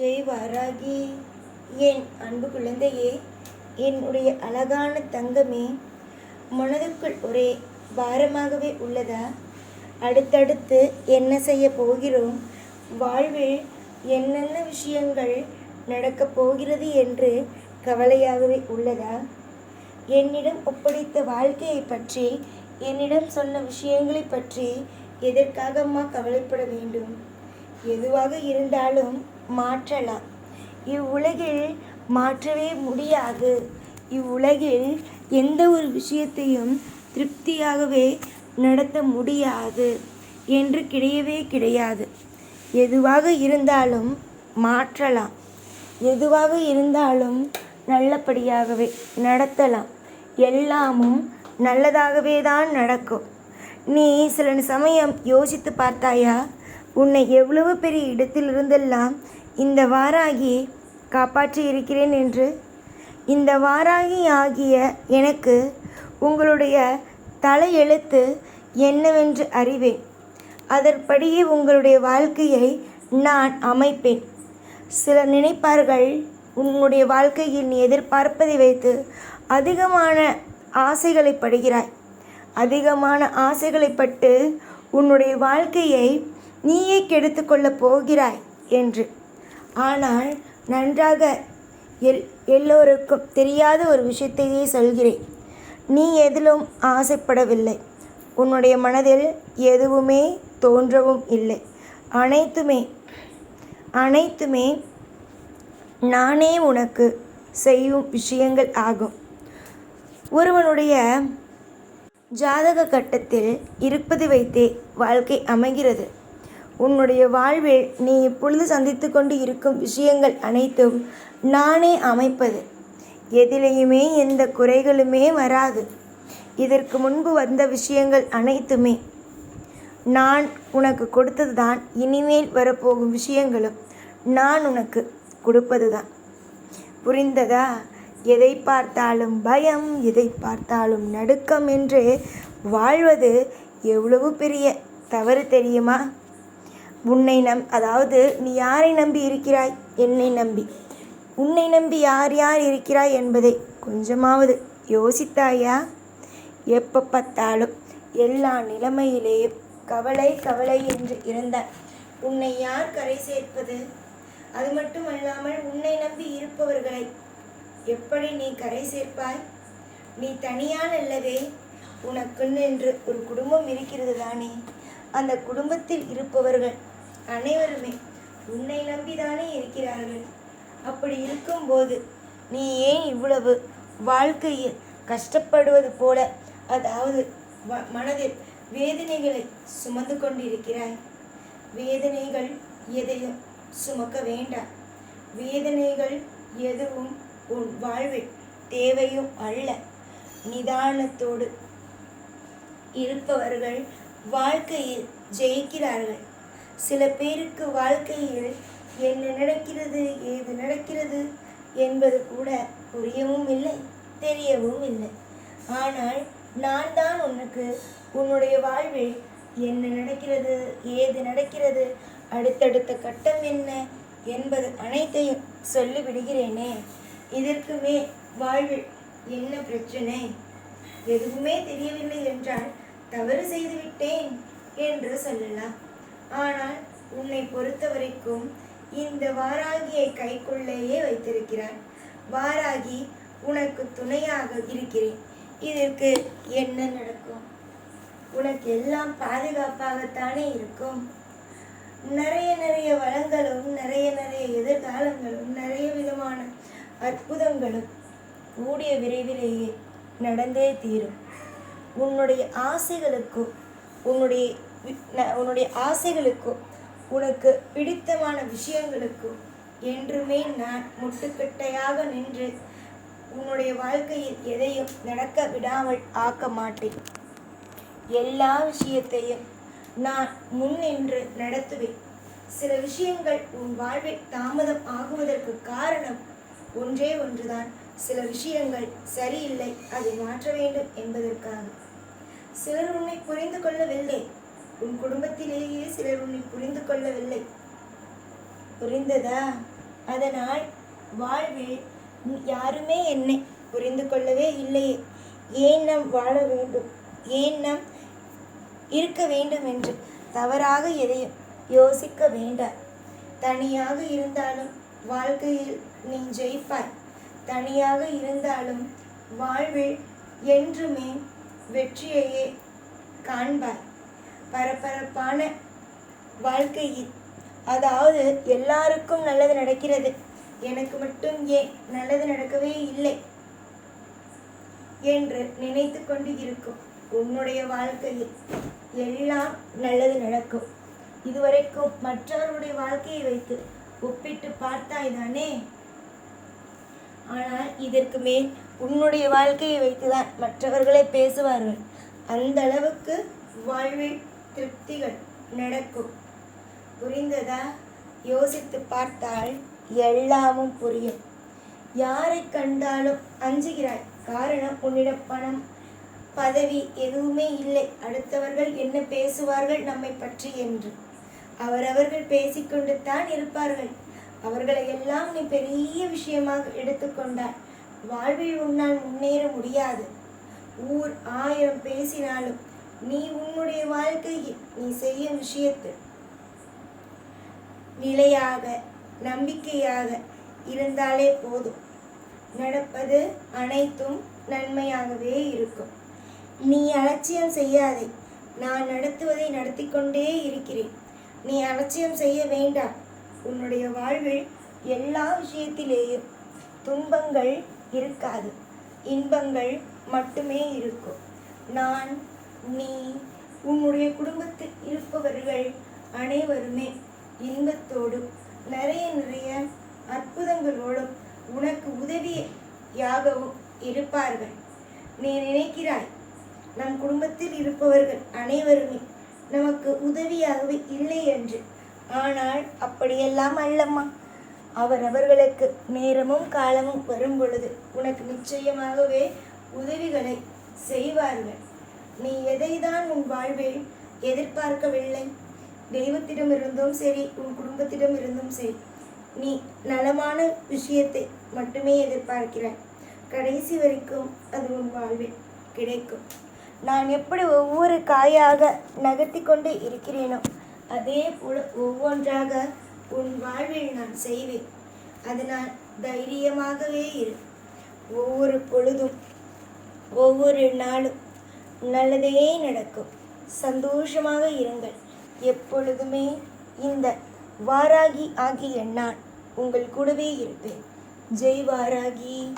ஜெய் வாராகி. என் அன்பு குழந்தையே என்னுடைய அழகான தங்கமே மனதுக்குள் ஒரே பாரமாகவே உள்ளதா? அடுத்தடுத்து என்ன செய்ய போகிறோம்? வாழ்வில் என்னென்ன விஷயங்கள் நடக்கப் போகிறது என்று கவலையாகவே உள்ளதா? என்னிடம் ஒப்படைத்த வாழ்க்கையை பற்றி என்னிடம் சொன்ன விஷயங்களை பற்றி எதற்காகம்மா கவலைப்பட வேண்டும்? எதுவாக இருந்தாலும் மாற்றலாம் இவ்வுலகில் மாற்றவே முடியாது. இவ்வுலகில் எந்த ஒரு விஷயத்தையும் திருப்தியாகவே நடத்த முடியாது என்று கிடையவே கிடையாது. எதுவாக இருந்தாலும் மாற்றலாம் எதுவாக இருந்தாலும் நல்லபடியாகவே நடத்தலாம் எல்லாமும் நல்லதாகவே தான் நடக்கும். நீ சில சமயம் யோசித்து பார்த்தாயா? உன்னை எவ்வளவு பெரிய இடத்திலிருந்தெல்லாம் இந்த வாராகி காப்பாற்றி இருக்கிறேன் என்று. இந்த வாராகி ஆகிய எனக்கு உங்களுடைய தலையெழுத்து என்னவென்று அறிவேன். அதற்படியே உங்களுடைய வாழ்க்கையை நான் அமைப்பேன். சிலர் நினைப்பார்கள் உன்னுடைய வாழ்க்கையில் நீ எதிர்பார்ப்பதை வைத்து அதிகமான ஆசைகளை படுகிறாய். அதிகமான ஆசைகளை பட்டு உன்னுடைய வாழ்க்கையை நீயே கெடுத்து கொள்ளப் போகிறாய் என்று. ஆனால் நன்றாக எல் எல்லோருக்கும் தெரியாத ஒரு விஷயத்தையே சொல்கிறேன். நீ எதிலும் ஆசைப்படவில்லை. உன்னுடைய மனதில் எதுவுமே தோன்றவும் இல்லை. அனைத்துமே அனைத்துமே நானே உனக்கு செய்யும் விஷயங்கள் ஆகும். ஒருவனுடைய ஜாதக கட்டத்தில் இருப்பது வைத்தே வாழ்க்கை அமைகிறது. உன்னுடைய வாழ்வில் நீ இப்பொழுது சந்தித்து கொண்டு இருக்கும் விஷயங்கள் அனைத்தும் நானே அமைப்பது. எதிலேயுமே எந்த குறைகளுமே வராது. இதற்கு முன்பு வந்த விஷயங்கள் அனைத்துமே நான் உனக்கு கொடுத்தது தான் இனிமேல் வரப்போகும் விஷயங்களும் நான் உனக்கு கொடுப்பது தான் புரிந்ததா? எதை பார்த்தாலும் பயம் எதை பார்த்தாலும் நடுக்கம் என்று வாழ்வது எவ்வளவு பெரிய தவறு தெரியுமா? உன்னை நம் அதாவது நீ யாரை நம்பி இருக்கிறாய்? என்னை நம்பி. உன்னை நம்பி யார் யார் இருக்கிறாய் என்பதை கொஞ்சமாவது யோசித்தாயா? எப்போ பார்த்தாலும் எல்லா நிலைமையிலேயும் கவலை கவலை என்று இருந்தாய் உன்னை யார் கரை சேர்ப்பது? அது மட்டுமல்லாமல் உன்னை நம்பி இருப்பவர்களை எப்படி நீ கரை சேர்ப்பாய்? நீ தனியான் அல்லவே உனக்குன்னு என்று ஒரு குடும்பம் இருக்கிறது தானே? அந்த குடும்பத்தில் இருப்பவர்கள் அனைவருமே உன்னை நம்பிதானே இருக்கிறார்கள். அப்படி இருக்கும்போது நீ ஏன் இவ்வளவு வாழ்க்கையில் கஷ்டப்படுவது போல அதாவது வ- மனதில் வேதனைகளை சுமந்து கொண்டிருக்கிறாய்? வேதனைகள் எதையும் சுமக்க வேண்டாம். வேதனைகள் எதுவும் உன் வாழ்வில் தேவையும் அல்ல. நிதானத்தோடு இருப்பவர்கள் வாழ்க்கையில் ஜெயிக்கிறார்கள். சில பேருக்கு வாழ்க்கையில் என்ன நடக்கிறது ஏது நடக்கிறது என்பது கூட புரியவும் இல்லை தெரியவும் இல்லை. ஆனால் நான் தான் உனக்கு உன்னுடைய வாழ்வில் என்ன நடக்கிறது ஏது நடக்கிறது அடுத்தடுத்த கட்டம் என்ன என்பது அனைத்தையும் சொல்லிவிடுகிறேனே. இதற்குமே வாழ்வில் என்ன பிரச்சனை? எதுவுமே தெரியவில்லை என்றால் தவறு செய்துவிட்டேன் என்று சொல்லலாம். ஆனால் உன்னை பொறுத்தவரைக்கும் இந்த வாராகியை கைக்குள்ளேயே வைத்திருக்கிறார். வாராகி உனக்கு துணையாக இருக்கிறேன். இதற்கு என்ன நடக்கும்? உனக்கு எல்லாம் பாதுகாப்பாகத்தானே இருக்கும். நிறைய நிறைய வளங்களும் நிறைய நிறைய எதிர்காலங்களும் நிறைய விதமான அற்புதங்களும் கூடிய விரைவிலேயே நடந்தே தீரும். உன்னுடைய ஆசைகளுக்கும் உன்னுடைய உன்னுடைய ஆசைகளுக்கும் உனக்கு பிடித்தமான விஷயங்களுக்கும் என்றுமே நான் முட்டுக்கட்டையாக நின்று உன்னுடைய வாழ்க்கையில் எதையும் நடக்க விடாமல் ஆக்க மாட்டேன். எல்லா விஷயத்தையும் நான் முன்னின்று நடத்துவேன். சில விஷயங்கள் உன் வாழ்வில் தாமதம் ஆகுவதற்கு காரணம் ஒன்றே ஒன்றுதான். சில விஷயங்கள் சரியில்லை அதை மாற்ற வேண்டும் என்பதற்காக. சிலர் உன்னை புரிந்து கொள்ளவில்லை. உன் குடும்பத்திலேயே சிலர் உன்னை புரிந்து கொள்ளவில்லை. புரிந்ததா? அதனால் வாழ்வில் யாருமே என்னை புரிந்து கொள்ளவே இல்லையே. ஏன் நாம் வாழ வேண்டும்? ஏன் நாம் இருக்க வேண்டும் என்று தவறாக எதையும் யோசிக்க வேண்டாம். தனியாக இருந்தாலும் வாழ்க்கையில் நீ ஜெயிப்பாய். தனியாக இருந்தாலும் வாழ்வில் என்றுமே வெற்றியையே காண்பாய். பரபரப்பான வாழ்க்கை அதாவது எல்லாருக்கும் நல்லது நடக்கிறது. எனக்கு மட்டும் ஏன் நல்லது நடக்கவே இல்லை என்று நினைத்து கொண்டு இருக்கும் உன்னுடைய வாழ்க்கையில் எல்லாம் நல்லது நடக்கும். இதுவரைக்கும் மற்றவருடைய வாழ்க்கையை வைத்து ஒப்பிட்டு பார்த்தாய் தானே ஆனால் இதற்கு மேல் உன்னுடைய வாழ்க்கையை வைத்துதான் மற்றவர்களே பேசுவார்கள். அந்த அளவுக்கு வாழ்வில் திருப்திகள் நடக்கும். புரிந்ததா? யோசித்து பார்த்தால் எல்லாமும் புரியும். யாரை கண்டாலும் அஞ்சுகிறாய். காரணம் உன்னிடம் பணம் பதவி எதுவுமே இல்லை. அடுத்தவர்கள் என்ன பேசுவார்கள் நம்மை பற்றி என்று. அவரவர்கள் பேசிக்கொண்டு தான் இருப்பார்கள். அவர்களை எல்லாம் நீ பெரிய விஷயமாக எடுத்துக்கொண்டால் வாழ்வில் உன்னால் முன்னேற முடியாது. ஊர் ஆயிரம் பேசினாலும் நீ உன்னுடைய வாழ்க்கையில் நீ செய்யும் விஷயத்தில் நிலையாக நம்பிக்கையாக இருந்தாலே போதும். நடப்பது அனைத்தும் நன்மையாகவே இருக்கும். நீ அலட்சியம் செய்யாதே. நான் நடத்துவதை நடத்தி கொண்டே இருக்கிறேன். நீ அலட்சியம் செய்ய வேண்டாம். உன்னுடைய வாழ்வில் எல்லா விஷயத்திலேயும் துன்பங்கள் இருக்காது. இன்பங்கள் மட்டுமே இருக்கும். நான் நீ உன்னுடைய குடும்பத்தில் இருப்பவர்கள் அனைவருமே இன்பத்தோடும் நிறைய நிறைய அற்புதங்களோடும் உனக்கு உதவியாகவும் இருப்பார்கள். நீ நினைக்கிறாய் நம் குடும்பத்தில் இருப்பவர்கள் அனைவருமே நமக்கு உதவியாகவே இல்லை என்று. ஆனால் அப்படியெல்லாம் அல்லம்மா. அவரவர்களுக்கு நேரமும் காலமும் வரும் பொழுது உனக்கு நிச்சயமாகவே உதவிகளை செய்வார்கள். நீ எதைதான் உன் வாழ்வில் எதிர்பார்க்கவில்லை? தெய்வத்திடம் இருந்தும் சரி உன் குடும்பத்திடம் இருந்தும் சரி நீ நலமான விஷயத்தை மட்டுமே எதிர்பார்க்கிறாய். கடைசி வரைக்கும் அது உன் வாழ்வில் கிடைக்கும். நான் எப்படி ஒவ்வொரு காயாக நகர்த்தி கொண்டு இருக்கிறேனோ அதே போல ஒவ்வொன்றாக உன் வாழ்வில் நான் செய்வேன். அதனால் தைரியமாகவே இரு. ஒவ்வொரு பொழுதும் ஒவ்வொரு நாளும் நல்லதே நடக்கும். சந்தோஷமாக இருங்கள். எப்பொழுதுமே இந்த வாராகி ஆகிய நான் உங்கள் கூடவே இருப்பேன். ஜெய் வாராகி.